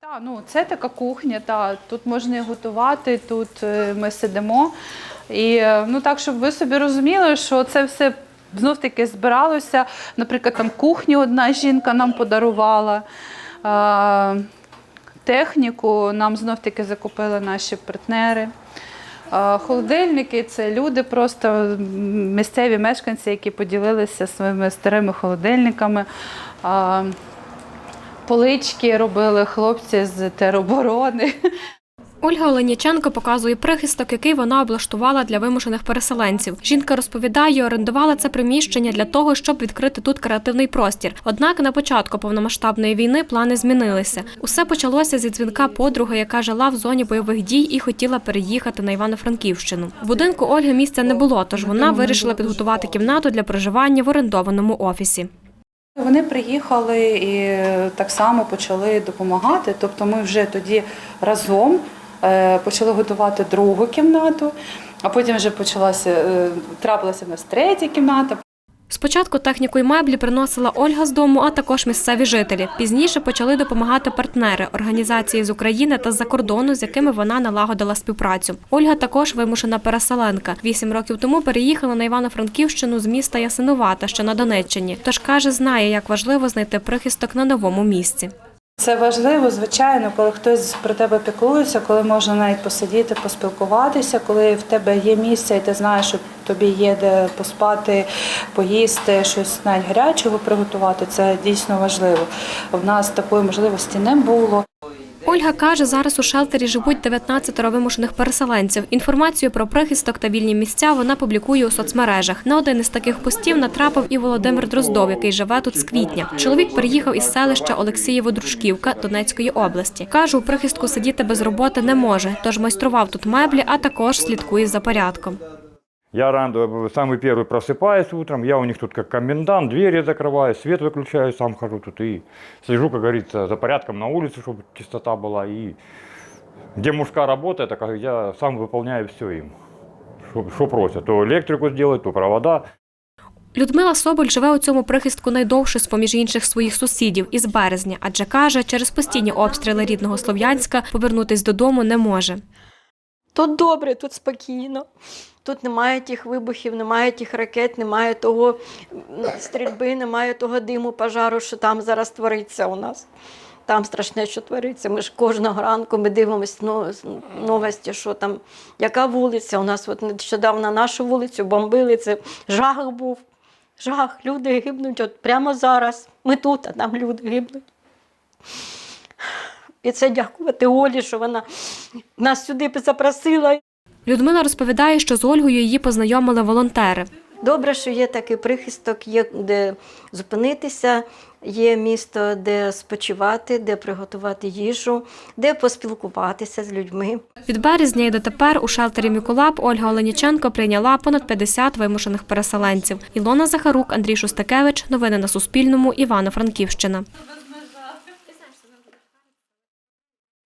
Так, ну це така кухня, та тут можна і готувати, тут е, ми сидимо. І е, ну так, щоб ви собі розуміли, що це все знов таки збиралося. Наприклад, там кухню одна жінка нам подарувала. А, техніку нам знов таки закупили наші партнери. А, Холодильники це люди, просто місцеві мешканці, які поділилися своїми старими холодильниками. А, Полички робили хлопці з тероборони. Ольга Оленіченко показує прихисток, який вона облаштувала для вимушених переселенців. Жінка розповідає, орендувала це приміщення для того, щоб відкрити тут креативний простір. Однак на початку повномасштабної війни плани змінилися. Усе почалося зі дзвінка подруги, яка жила в зоні бойових дій і хотіла переїхати на Івано-Франківщину. В будинку Ольги місця не було, тож вона вирішила підготувати кімнату для проживання в орендованому офісі. Вони приїхали і так само почали допомагати. Тобто ми вже тоді разом е, почали готувати другу кімнату, а потім вже почалася, е, трапилася в нас третя кімната. Спочатку техніку й меблі приносила Ольга з дому, а також місцеві жителі. Пізніше почали допомагати партнери, організації з України та з-за кордону, з якими вона налагодила співпрацю. Ольга також вимушена переселенка. Вісім років тому переїхала на Івано-Франківщину з міста Ясинувата, що на Донеччині. Тож каже, знає, як важливо знайти прихисток на новому місці. Це важливо, звичайно, коли хтось про тебе піклується, коли можна навіть посидіти, поспілкуватися, коли в тебе є місце, і ти знаєш, що тобі є де поспати, поїсти, щось навіть гарячого приготувати. Це дійсно важливо. В нас такої можливості не було. Ольга каже, зараз у шелтері живуть 19 вимушених переселенців. Інформацію про прихисток та вільні місця вона публікує у соцмережах. На один із таких постів натрапив і Володимир Дроздов, який живе тут з квітня. Чоловік приїхав із селища Олексієво-Дружківка Донецької області. Каже, у прихистку сидіти без роботи не може, тож майстрував тут меблі, а також слідкує за порядком. Я рано, самый первый просыпаюсь утром, я у них тут как комендант, двери закрываю, свет выключаю, сам хожу тут и слежу, как говорится, за порядком на улице, чтобы чистота была. И где мужская работа, это как я сам выполняю все им, что просят. То электрику сделать, то провода. Людмила Соболь живе у цьому прихистку найдовше з поміж інших своїх сусідів із березня, адже каже, через постійні обстріли рідного Слов'янська повернутись додому не може. Тут добре, тут спокійно. Тут немає тих вибухів, немає тих ракет, немає того стрільби, немає того диму, пожару, що там зараз твориться у нас. Там страшне, що твориться. Ми ж кожного ранку ми дивимося ну, новості, що там, яка вулиця. У нас от нещодавно нашу вулицю бомбили. Це жах був. Жах, люди гибнуть от прямо зараз. Ми тут, а там люди гибнуть. І це дякувати Олі, що вона нас сюди запросила. Людмила розповідає, що з Ольгою її познайомили волонтери. Добре, що є такий прихисток, є де зупинитися, є місто, де спочивати, де приготувати їжу, де поспілкуватися з людьми. Від березня і дотепер у шелтері Міколап Ольга Оленіченко прийняла понад 50 вимушених переселенців. Ілона Захарук, Андрій Шустакевич. Новини на Суспільному. Івано-Франківщина.